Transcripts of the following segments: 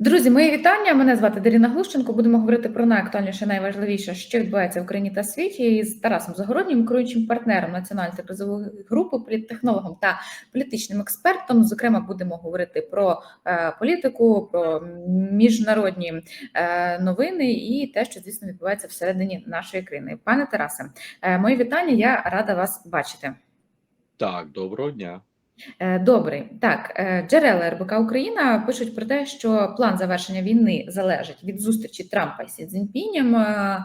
Друзі, мої вітання. Мене звати Даріна Глущенко. Будемо говорити про найактуальніше, найважливіше, що відбувається в Україні та світі з Тарасом Загороднім, керуючим партнером національної кризової групи, політтехнологом та політичним експертом. Зокрема, будемо говорити про е, політику, про міжнародні е, новини і те, що звісно відбувається всередині нашої країни. Пане Тарасе, е, мої вітання. Я рада вас бачити. Так, доброго дня. Е, Добрий так, е, джерела РБК Україна пишуть про те, що план завершення війни залежить від зустрічі Трампа і Цзіньпінем. Е,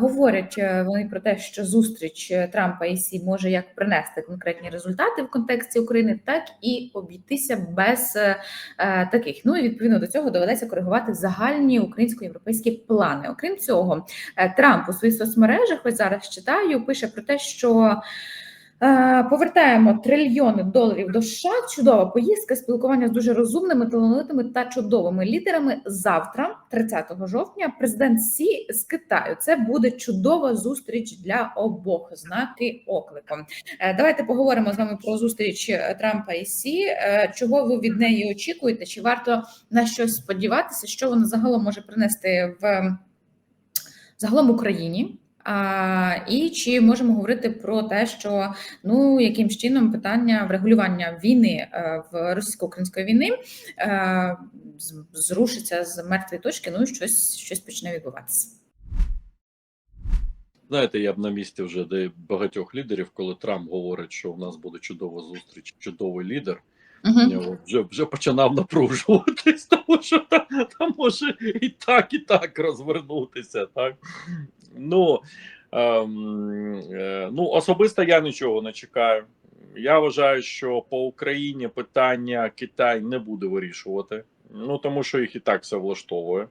Говорять вони про те, що зустріч Трампа і Сі може як принести конкретні результати в контексті України, так і обійтися без таких. Ну і відповідно до цього доведеться коригувати загальні українсько-європейські плани. Окрім цього, Трамп у своїх соцмережах ось зараз читаю, пише про те, що. Е, Повертаємо трильйони доларів до США. Чудова поїздка, спілкування з дуже розумними, талановитими та чудовими лідерами. Завтра, 30 жовтня, президент Сі з Китаю. Це буде чудова зустріч для обох. Знаки окликом. Е, Давайте поговоримо з вами про зустріч е, Трампа і Сі. Чого ви від неї очікуєте? Чи варто на щось сподіватися? Що вона загалом може принести в загалом Україні? А, і чи можемо говорити про те, що ну яким чином питання врегулювання війни е, в російсько-української війни е, зрушиться з мертвої точки? Ну і щось щось почне відбуватися. Знаєте, я б на місці вже де багатьох лідерів, коли Трамп говорить, що у нас буде чудова зустріч, чудовий лідер, Угу. вже вже починав напружуватись, тому що там, там може і так, і так розвернутися. Так ну, ем, е, ну особисто я нічого не чекаю. Я вважаю, що по Україні питання Китай не буде вирішувати. Ну тому що їх і так все влаштовує.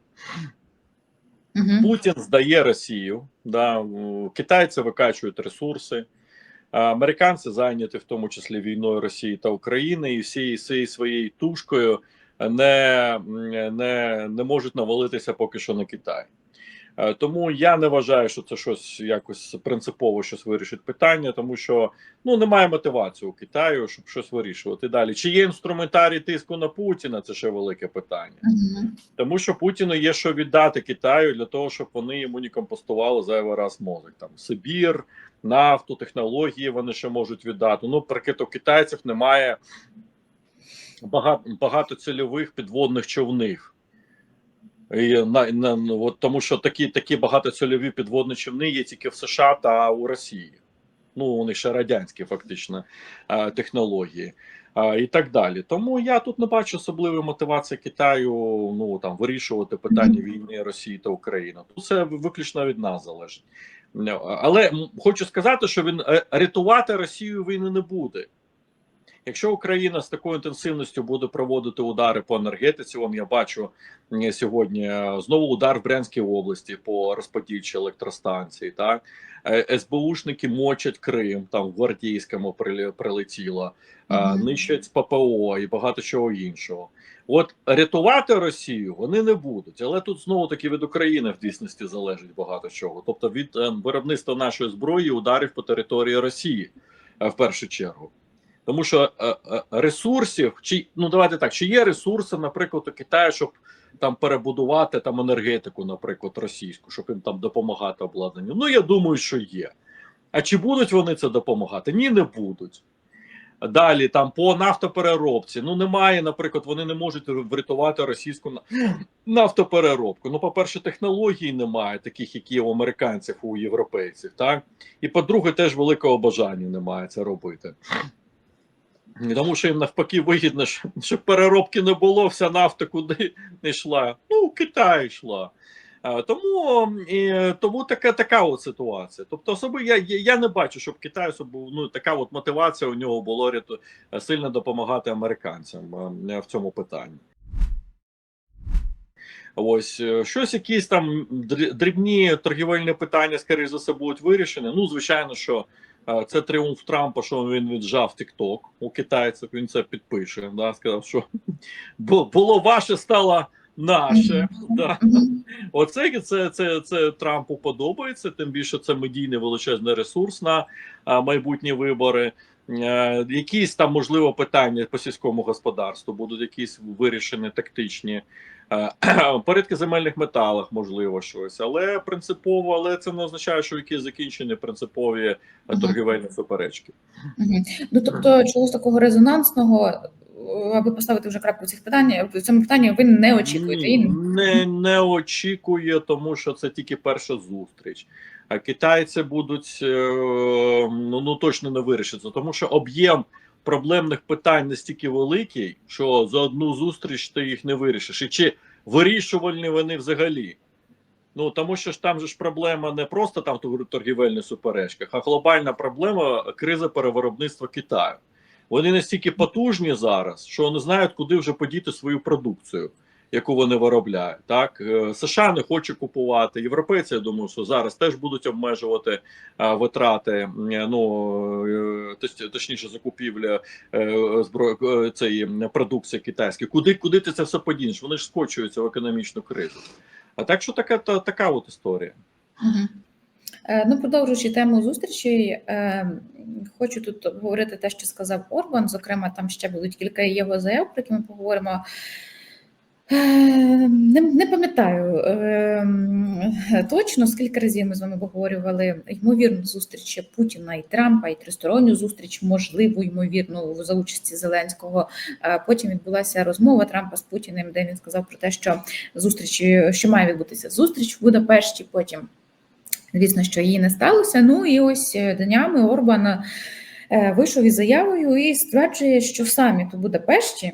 Угу. Путін здає Росію, да, китайці викачують ресурси, американці зайняті в тому числі війною Росії та України, і всією своєю тушкою не, не, не можуть навалитися поки що на Китай. Е, Тому я не вважаю, що це щось якось принципово щось вирішить питання, тому що ну немає мотивації у Китаю, щоб щось вирішувати далі. Чи є інструментарій тиску на Путіна? Це ще велике питання. Угу. Тому що Путіну є що віддати Китаю для того, щоб вони йому не компостували зайвий раз мозок. Там Сибір, нафту, технології вони ще можуть віддати. Ну, прикид, у китайців немає багато, багатоцільових підводних човнів. І на, на, ну, от, тому що такі, такі багатоцільові підводні човни є тільки в США та у Росії. Ну, них ще радянські фактично технології і так далі. Тому я тут не бачу особливої мотивації Китаю ну там вирішувати питання війни Росії та України. Тут це виключно від нас залежить. Ну, Але хочу сказати, що він е, рятувати Росію війни не буде. Якщо Україна з такою інтенсивністю буде проводити удари по енергетиці, вон я бачу сьогодні е, знову удар в Брянській області по розподільчій електростанції. Так Е, СБУшники мочать Крим, там в Гвардійському прилетіло, е, Мгм. нищать ППО і багато чого іншого. От рятувати Росію вони не будуть, але тут знову таки від України в дійсності залежить багато чого. Тобто від е, виробництва нашої зброї ударів по території Росії в першу чергу. Тому що е, е, ресурсів, чи ну давайте так, чи є ресурси, наприклад, у Китаю, щоб там перебудувати там енергетику, наприклад, російську, щоб їм там допомагати обладнанню. Ну я думаю, що є. А чи будуть вони це допомагати? Ні, не будуть. Далі там по нафтопереробці. Ну немає, наприклад, вони не можуть врятувати російську нафтопереробку. Ну, по-перше, технологій немає, таких, які у американців, у європейців. Так і по-друге, теж великого бажання немає це робити. Тому що їм навпаки вигідно, щоб, переробки не було, вся нафта куди не йшла. Ну, Китай йшла. Тому тому така така от ситуація. Тобто, особи я, я, не бачу, щоб Китай особо, ну така от мотивація у нього було ряту- сильно допомагати американцям в цьому питанні. Ось е, щось, якісь там дрібні торгівельні питання, скоріш за все, будуть вирішені. Ну, звичайно, що е, це тріумф Трампа, що він віджав TikTok у китайців. Він це підпише. Да, сказав, що бу- було ваше, стало наше. Да. Оце це, це, це Трампу подобається. Тим більше це медійний величезний ресурс на майбутні вибори. Е, Якісь там можливо питання по сільському господарству будуть якісь вирішені тактичні Е, порядки земельних металах, можливо, щось, але принципово, але це не означає, що якісь закінчені принципові е, торгівельні суперечки. Ну тобто, чогось такого резонансного, е, аби поставити вже крапку в цих питаннях, в цьому питанні ви не очікуєте. Ні, не, не очікує, тому що це тільки перша зустріч. А китайці будуть е, ну, ну точно не вирішиться, тому що об'єм проблемних питань настільки великий, що за одну зустріч ти їх не вирішиш. І чи вирішувальні вони взагалі? Ну тому що ж там же ж проблема не просто там в торгівельних суперечках, а глобальна проблема криза перевиробництва Китаю. Вони настільки потужні зараз, що не знають, куди вже подіти свою продукцію, яку вони виробляють. Так Е, США не хоче купувати. Європейці, я думаю, що зараз теж будуть обмежувати е, витрати. Ну е, точніше, закупівля зброї цієї продукції китайської. Куди куди ти це все подінеш? Вони ж скочуються в економічну кризу. А так що така та, така от історія. Ну, продовжуючи тему зустрічі, е, хочу тут обговорити те, що сказав Орбан. Зокрема, там ще будуть кілька його заяв, про які ми поговоримо. Е, Не, не пам'ятаю е, точно, скільки разів ми з вами обговорювали ймовірну зустріч Путіна і Трампа, і тристоронню зустріч, можливу, ймовірну за участі Зеленського. Е, Потім відбулася розмова Трампа з Путіним, де він сказав про те, що зустріч, що має відбутися зустріч в Будапешті. Потім Звісно, що її не сталося. Ну і ось днями Орбан е, вийшов із заявою і стверджує, що саміт у Будапешті,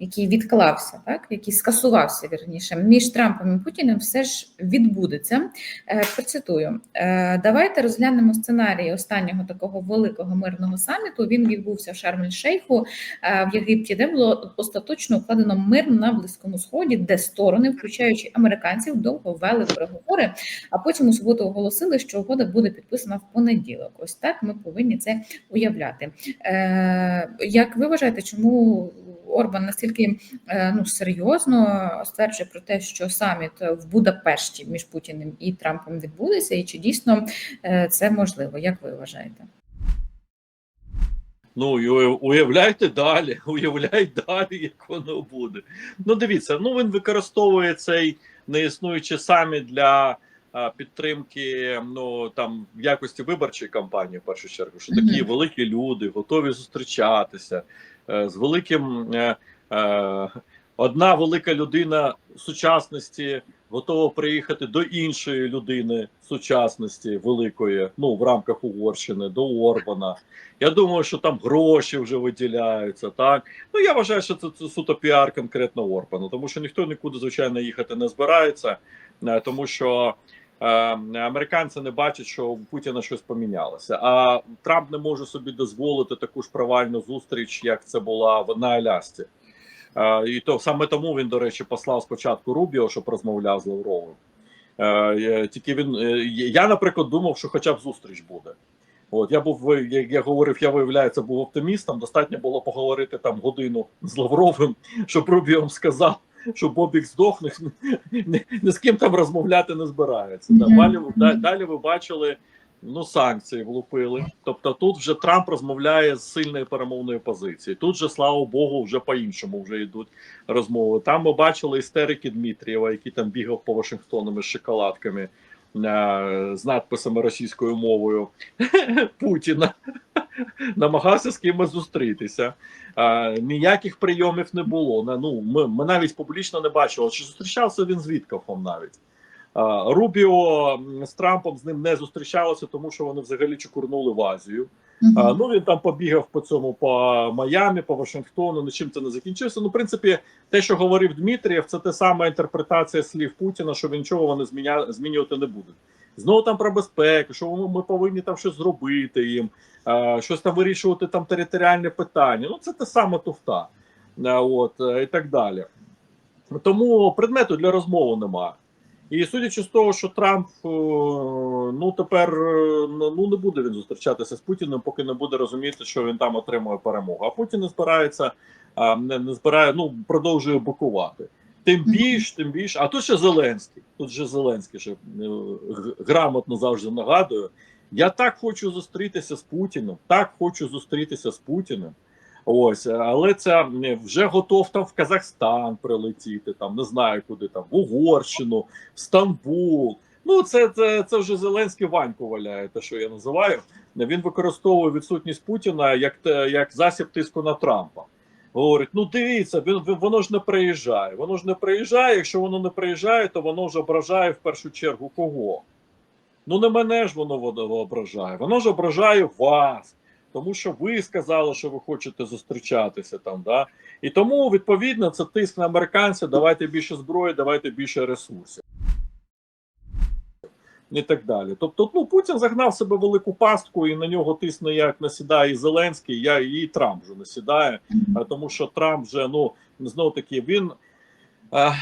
який відклався, так який скасувався вірніше, між Трампом і Путіним, все ж відбудеться. Е, Процитую: «Е, давайте розглянемо сценарій останнього такого великого мирного саміту. Він відбувся в Шарм-ель-Шейху е, в Єгипті, де було остаточно укладено мир на близькому сході, де сторони, включаючи американців, довго вели переговори. А потім у суботу оголосили, що угода буде підписана в понеділок. Ось так ми повинні це уявляти. Як ви вважаєте, чому Орбан настільки е, ну серйозно стверджує про те, що саміт в Будапешті між Путіним і Трампом відбудеться, і чи дійсно е, це можливо? Як ви вважаєте? Ну і уявляйте далі, уявляй далі, як воно буде. Ну, дивіться, ну він використовує цей неіснуючий саміт для підтримки, ну там в якості виборчої кампанії, в першу чергу, що такі великі люди готові зустрічатися е, з великим. Е, е, одна велика людина сучасності готова приїхати до іншої людини сучасності великої, ну в рамках Угорщини, до Орбана. Я думаю, що там гроші вже виділяються. Так ну я вважаю, що це, це суто піар конкретно Орбану, тому що ніхто нікуди звичайно їхати не збирається, тому що. Е, Американці не бачать, що у Путіна щось помінялося. А Трамп не може собі дозволити таку ж провальну зустріч, як це була в- на Алясці. Е, І то саме тому він, до речі, послав спочатку Рубіо, щоб розмовляв з Лавровим. Е, Тільки він я, наприклад, думав, що хоча б зустріч буде. От я був, як я говорив, я виявляється, був оптимістом. Достатньо було поговорити там годину з Лавровим, щоб Рубіо сказав, що Бобік здохне, ні, з ким там розмовляти не збирається. Да, Далі, далі ви бачили. Ну, санкції влупили. Тобто тут вже Трамп розмовляє з сильної перемовної позиції. Тут же, слава Богу, вже по-іншому вже йдуть розмови. Там ми бачили істерики Дмитрієва, який там бігав по Вашингтону з шоколадками е, з надписами російською мовою Путіна. Намагався з кимось зустрітися. А, ніяких прийомів не було. Ну, ми, ми навіть публічно не бачили, чи зустрічався він з Віткофом навіть. А, Рубіо з Трампом з ним не зустрічалося, тому що вони взагалі чекурнули в Азію. Мгм. А, ну він там побігав по цьому по Майамі, по Вашингтону. Нічим це не закінчився. Ну, в принципі, те, що говорив Дмитрієв, це те сама інтерпретація слів Путіна, що він нічого вони змінювати не будуть. Знову там про безпеку, що ми, повинні там щось зробити їм, щось там вирішувати там територіальне питання. Ну це те саме туфта, от е, і так далі. Тому предмету для розмови немає. І судячи з того, що Трамп е, ну тепер е, ну не буде він зустрічатися з Путіним, поки не буде розуміти, що він там отримує перемогу. А Путін не збирається, не, не збирає, ну продовжує бокувати. Тим більш, тим більш. А тут ще Зеленський. Тут же Зеленський ще е, грамотно завжди нагадую. Я так хочу зустрітися з Путіним, так хочу зустрітися з Путіним. Ось, але це м, вже готов там в Казахстан прилетіти, там не знаю куди там, в Угорщину, в Стамбул. Ну, це, це, це вже Зеленський Ваньку валяє, те, що я називаю. Він використовує відсутність Путіна як, як засіб тиску на Трампа. Говорить: ну дивіться, воно ж не приїжджає. Воно ж не приїжджає. Якщо воно не приїжджає, то воно ж ображає в першу чергу кого? Ну не мене ж воно ображає. Воно ж ображає вас, тому що ви сказали, що ви хочете зустрічатися там. Да? І тому відповідно це тиск на американців. Давайте більше зброї, давайте більше ресурсів. І так далі. Тобто, ну Путін загнав себе в велику пастку, і на нього тисне як насідає і Зеленський, я і Трамп вже насідає, тому що Трамп вже ну знов таки він. е,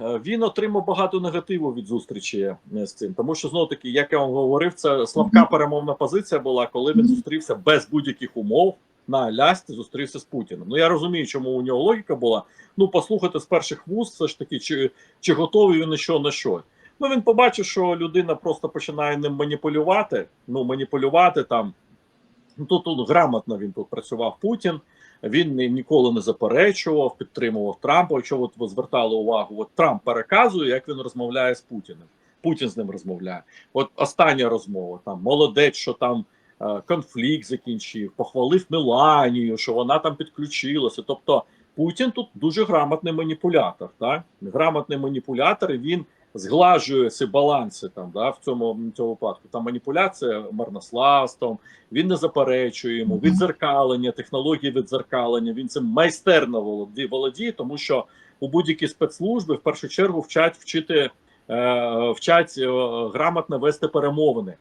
Він отримав багато негативу від зустрічі е, з цим, тому що знов таки, як я вам говорив, це слабка перемовна позиція була, коли він зустрівся без будь-яких умов на Алясці, зустрівся з Путіним. Ну я розумію, чому у нього логіка була. Ну послухати з перших вуст, все ж таки, чи, чи готовий він на що на що. Ну він побачив, що людина просто починає ним маніпулювати. Ну маніпулювати там. Ну тут, тут грамотно він тут працював Путін. Він ніколи не заперечував, підтримував Трампа. Якщо от ви звертали увагу, от Трамп переказує, як він розмовляє з Путіним. Путін з ним розмовляє. От остання розмова там молодець, що там е, конфлікт закінчив, похвалив Меланію, що вона там підключилася. Тобто Путін тут дуже грамотний маніпулятор. Так? Грамотний маніпулятор, і він зглажує ці баланси там, да, в цьому, в цьому випадку. Там маніпуляція марнославством, він не заперечує йому відзеркалення, технології відзеркалення. Він цим майстерно володіє, володіє, тому що у будь-які спецслужби в першу чергу вчать вчити, е, вчать е, грамотно вести перемовини.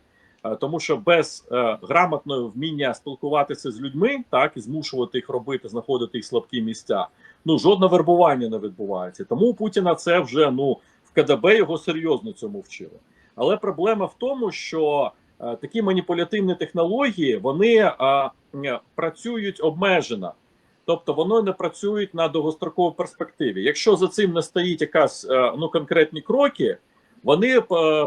Е, Тому що без е, грамотного вміння спілкуватися з людьми, так і змушувати їх робити, знаходити їх слабкі місця. Ну жодне вербування не відбувається. Тому у Путіна це вже ну КДБ його серйозно цьому вчили. Але проблема в тому, що е, такі маніпулятивні технології вони е, працюють обмежено, тобто вони не працюють на довгостроковій перспективі. Якщо за цим не стоїть якась е, ну конкретні кроки, вони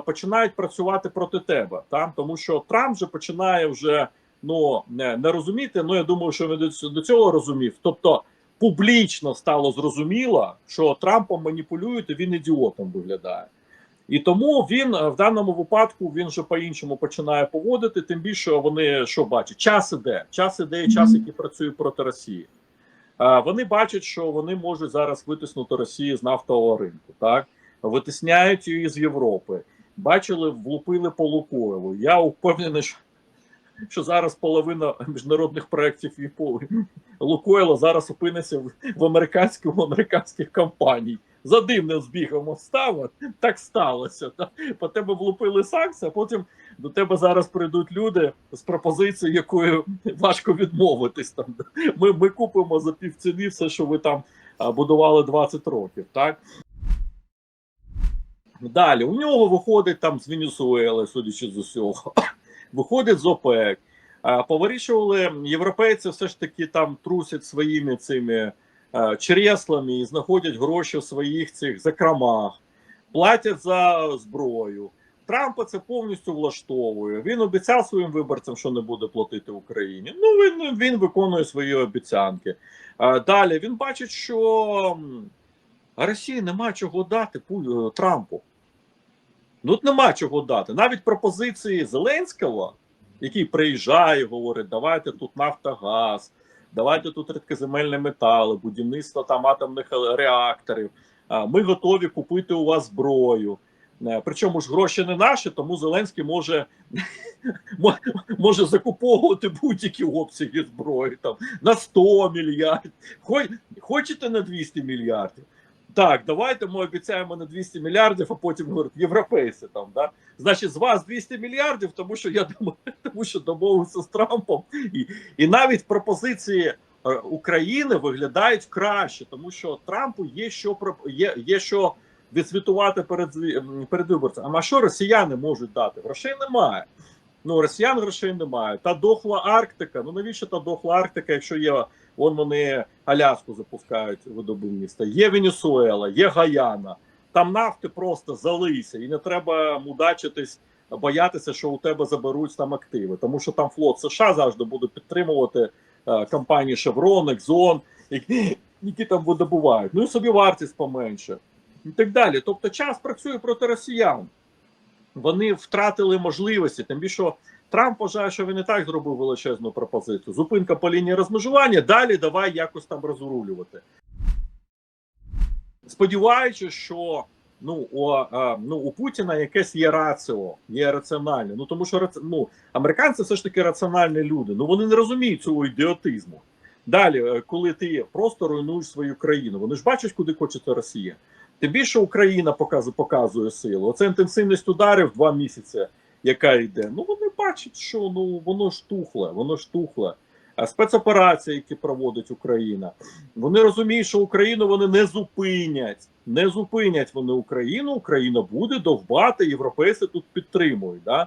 починають працювати проти тебе. Там тому, що Трамп вже починає вже ну не, розуміти. Ну я думаю, що він до цього розумів. Тобто публічно стало зрозуміло, що Трампом маніпулюють, і він ідіотом виглядає. І тому він е, в даному випадку він вже по-іншому починає поводити. Тим більше вони що бачать? Час іде, час іде, і час, який працює проти Росії. А, вони бачать, що вони можуть зараз витиснути Росію з нафтового ринку. Так витисняють її з Європи. Бачили, влупили по Лукойлу. Я впевнений, що, що зараз половина міжнародних проєктів і Лукойла зараз опиниться в, американському американських компаній. За дивним збігом обставин так сталося. Та? По тебе влупили санкції, а потім до тебе зараз прийдуть люди з пропозицією, якою важко відмовитись. Там ми, ми купимо за півціни все, що ви там будували 20 років. Так далі у нього виходить там з Венесуели, судячи з усього, виходить з ОПЕК. А, Повирішували європейці, все ж таки там трусять своїми цими е, чреслами і знаходять гроші в своїх цих закромах, платять за зброю. Трампа це повністю влаштовує. Він обіцяв своїм виборцям, що не буде платити Україні. Ну він, він виконує свої обіцянки. Далі він бачить, що Росії нема чого дати е, Трампу. Ну, от нема чого дати. Навіть пропозиції Зеленського, який приїжджає, говорить, давайте тут Нафтогаз, давайте тут рідкоземельні метали, будівництво там атомних е, реакторів. Ми готові купити у вас зброю. Е, Причому ж гроші не наші, тому Зеленський може, може закуповувати будь-які обсяги зброї там на 100 мільярдів. Хо- Хочете на 200 мільярдів? Так, давайте ми обіцяємо на 200 мільярдів, а потім говорять, європейці там, да? Значить, з вас 200 мільярдів, тому що я тому що домовився з Трампом. І, і навіть пропозиції е, України виглядають краще, тому що Трампу є що є, є що відсвітувати перед перед виборцями. А що росіяни можуть дати? Грошей немає. Ну, росіян грошей немає. Та дохла Арктика. Ну навіщо та дохла Арктика, якщо є вон вони Аляску запускають видобувництво. Є Венесуела, є Гаяна. Там нафти просто залися, і не треба мудачитись боятися, що у тебе заберуть там активи, тому що там флот США завжди буде підтримувати е, компанії Chevron, Exxon, які, які там видобувають. Ну і собі вартість поменше. І так далі. Тобто час працює проти росіян. Вони втратили можливості, тим більше Трамп вважає, що він і так зробив величезну пропозицію. Зупинка по лінії розмежування, далі давай якось там розрулювати. Сподіваючись, що ну, у, а, ну, у Путіна якесь є раціо, є раціональне. Ну тому що ну, американці все ж таки раціональні люди. Ну вони не розуміють цього ідіотизму. Далі, е, коли ти просто руйнуєш свою країну, вони ж бачать, куди хочеться Росія. Тим більше Україна показує, показує силу. Оце інтенсивність ударів два місяці, яка йде. Ну вони бачать, що ну воно ж тухле, воно ж тухле. А спецоперації, які проводить Україна, вони розуміють, що Україну вони не зупинять. Не зупинять вони Україну. Україна буде довбати, європейці тут підтримують. Да?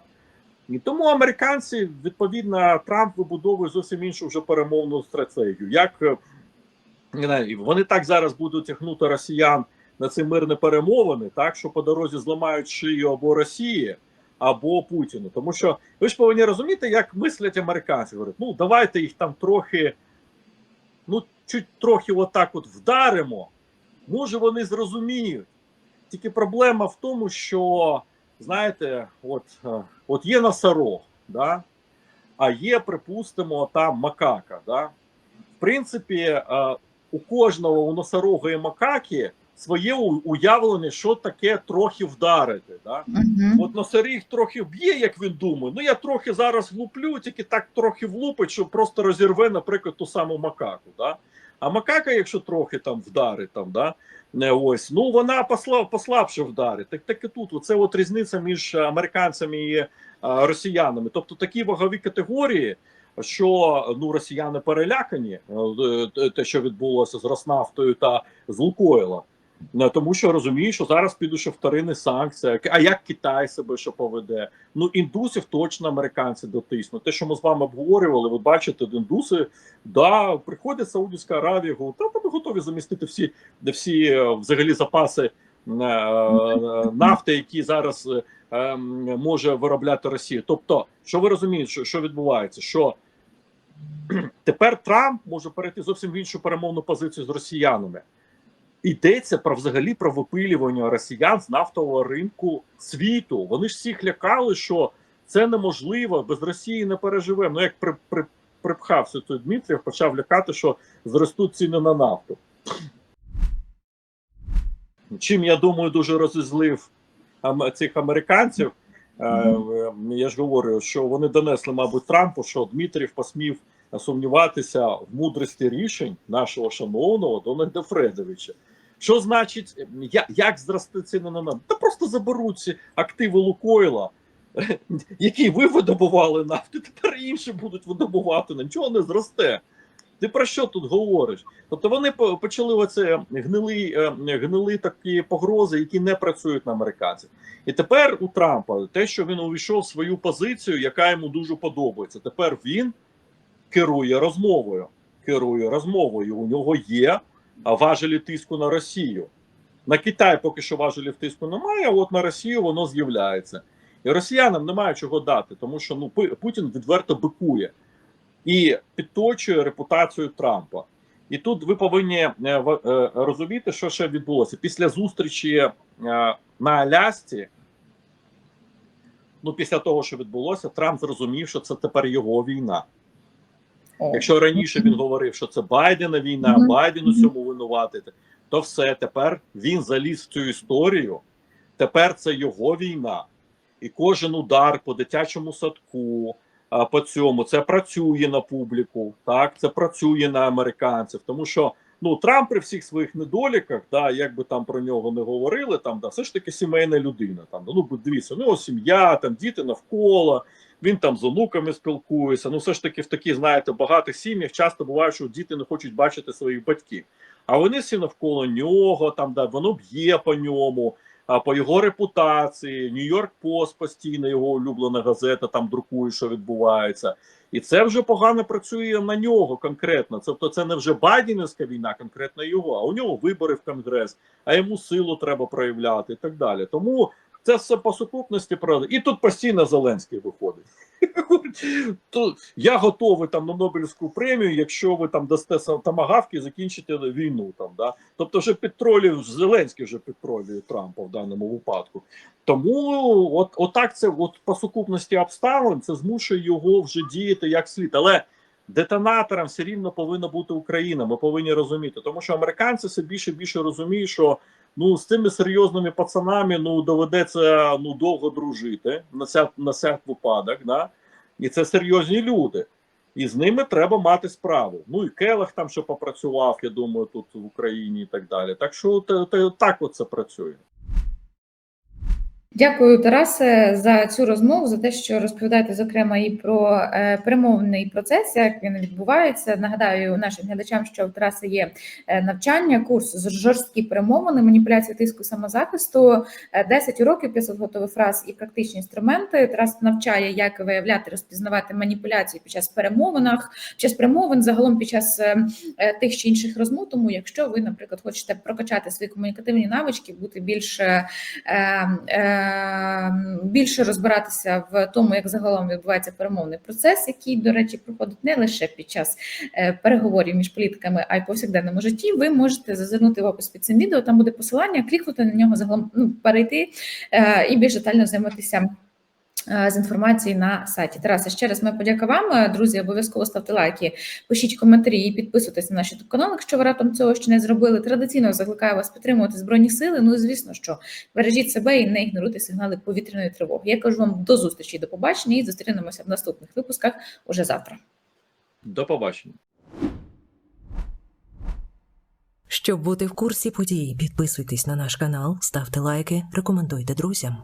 І тому американці, відповідно, Трамп вибудовує зовсім іншу вже перемовну стратегію. Як е, вони так зараз будуть тягнути росіян на ці мирні перемовини, так що по дорозі зламають шию або Росії, або Путіну. Тому що ви ж повинні розуміти, як мислять американці. Говорять, ну давайте їх там трохи, ну чуть трохи отак от вдаримо. Може, вони зрозуміють. Тільки проблема в тому, що знаєте, от, е, от є носорог, да? а є, припустимо, там макака. Да? В принципі, е, у кожного у носорога і макаки своє уявлення, що таке трохи вдарити. Да? Мгм. От носоріг трохи б'є, як він думає. Ну я трохи зараз влуплю, тільки так трохи влупить, що просто розірве, наприклад, ту саму макаку. Да? А макака, якщо трохи там вдарить, там, да, не ось, ну вона послаб, послабше вдарить. Так, так і тут. Оце от різниця між американцями і а, росіянами. Тобто такі вагові категорії, що ну росіяни перелякані, е, те- що відбулося з Роснафтою та з Лукойла. Не, Тому що розуміють, що зараз підуть ще вторинні санкції. А як Китай себе що поведе? Ну індусів точно американці дотиснуть. Те, що ми з вами обговорювали, ви бачите, індуси, да, приходять Саудівська Аравія, та ми готові замістити всі, всі е, взагалі запаси е, нафти, які зараз е, ем, може виробляти Росія. Тобто, що ви розумієте, що, що відбувається? Що тепер Трамп може перейти зовсім в іншу перемовну позицію з росіянами. Йдеться про взагалі про випилювання росіян з нафтового ринку світу. Вони ж всіх лякали, що це неможливо, без Росії не переживемо. Ну як при, при, припхався той Дмитрів, почав лякати, що зростуть ціни на нафту. Чим я думаю, дуже розізлив цих американців. Е, е, Я ж говорю, що вони донесли, мабуть, Трампу, що Дмитрів посмів сумніватися в мудрості рішень нашого шановного Дональда Фредовича. Що значить, як зрости ціни на нафту? Та просто заберуть ці активи Лукойла, які ви видобували нафту, тепер інші будуть видобувати, нічого не зросте. Ти про що тут говориш? Тобто вони почали оце гнили, е, гнили такі погрози, які не працюють на американців. І тепер у Трампа те, що він увійшов в свою позицію, яка йому дуже подобається. Тепер він керує розмовою. Керує розмовою. У нього є важелі тиску на Росію. На Китай поки що важелів тиску немає, а от на Росію воно з'являється. І росіянам немає чого дати, тому що ну Путін відверто бикує і підточує репутацію Трампа. І тут ви повинні е, е, розуміти, що ще відбулося після зустрічі е, на Алясці. Ну, після того, що відбулося, Трамп зрозумів, що це тепер його війна. Якщо раніше він говорив, що це Байдена війна. Байден у цьому винуватити, то все тепер він заліз в цю історію. Тепер це його війна, і кожен удар по дитячому садку, по цьому це працює на публіку, так це працює на американців, тому що. Ну, Трамп при всіх своїх недоліках, да, як би там про нього не говорили, там да, все ж таки сімейна людина. Там ну дивіться, у нього сім'я, там діти навколо, він там з онуками спілкується. Ну, все ж таки, в такі, знаєте, багатих сім'ях часто буває, що діти не хочуть бачити своїх батьків. А вони всі навколо нього, там да, воно б'є по ньому, а по його репутації. Нью-Йорк Пост постійно його улюблена газета там друкує, що відбувається. І це вже погано працює на нього конкретно. Тобто, це не вже Байденівська війна, конкретно його, а у нього вибори в Конгрес, а йому силу треба проявляти і так далі. Тому Це все по сукупності правда. І тут постійно Зеленський виходить. То я готовий там на Нобелівську премію, якщо ви там дасте тамагавки і закінчите війну. Там, да? Тобто, вже підтролює, Зеленський вже підтролює Трампа в даному випадку. Тому от, отак це от по сукупності обставин це змушує його вже діяти як слід. Але детонатором все рівно повинна бути Україна. Ми повинні розуміти, тому що американці все більше і більше розуміють, що ну з цими серйозними пацанами ну доведеться ну довго дружити на всяк, на всяк випадок. Да? І це серйозні люди. І з ними треба мати справу. Ну і Келах там що попрацював, я думаю, тут в Україні і так далі. Так що так от це працює. Дякую, Тарасе, за цю розмову, за те, що розповідаєте зокрема і про е, перемовний процес, як він відбувається. Нагадаю нашим глядачам, що в Тараси є е, навчання, курс з жорсткі перемовини, маніпуляції тиску самозахисту, е, 10 уроків, 500 готових фраз і практичні інструменти. Тарас навчає, як виявляти, розпізнавати маніпуляції під час перемовинах, під час перемовин, загалом під час е, е, тих чи інших розмов. Тому, якщо ви, наприклад, хочете прокачати свої комунікативні навички, бути більш е, е, більше розбиратися в тому, як загалом відбувається перемовний процес, який, до речі, проходить не лише під час е, переговорів між політиками, а й повсякденному житті. Ви можете зазирнути в опис під цим відео. Там буде посилання, клікнути на нього загалом ну, перейти е, і більш детально знайомитися. Е, З інформації на сайті Тарасе, ще раз ми подяка вам. Е, Друзі, обов'язково ставте лайки, пишіть коментарі і підписуйтесь на наш youtube канал, якщо ви раптом цього ще не зробили. Традиційно закликаю вас підтримувати збройні сили. Ну і звісно, що бережіть себе і не ігноруйте сигнали повітряної тривоги. Я кажу вам до зустрічі, до побачення і зустрінемося в наступних випусках уже завтра. До побачення. Щоб бути в курсі подій, підписуйтесь на наш канал, ставте лайки, рекомендуйте друзям.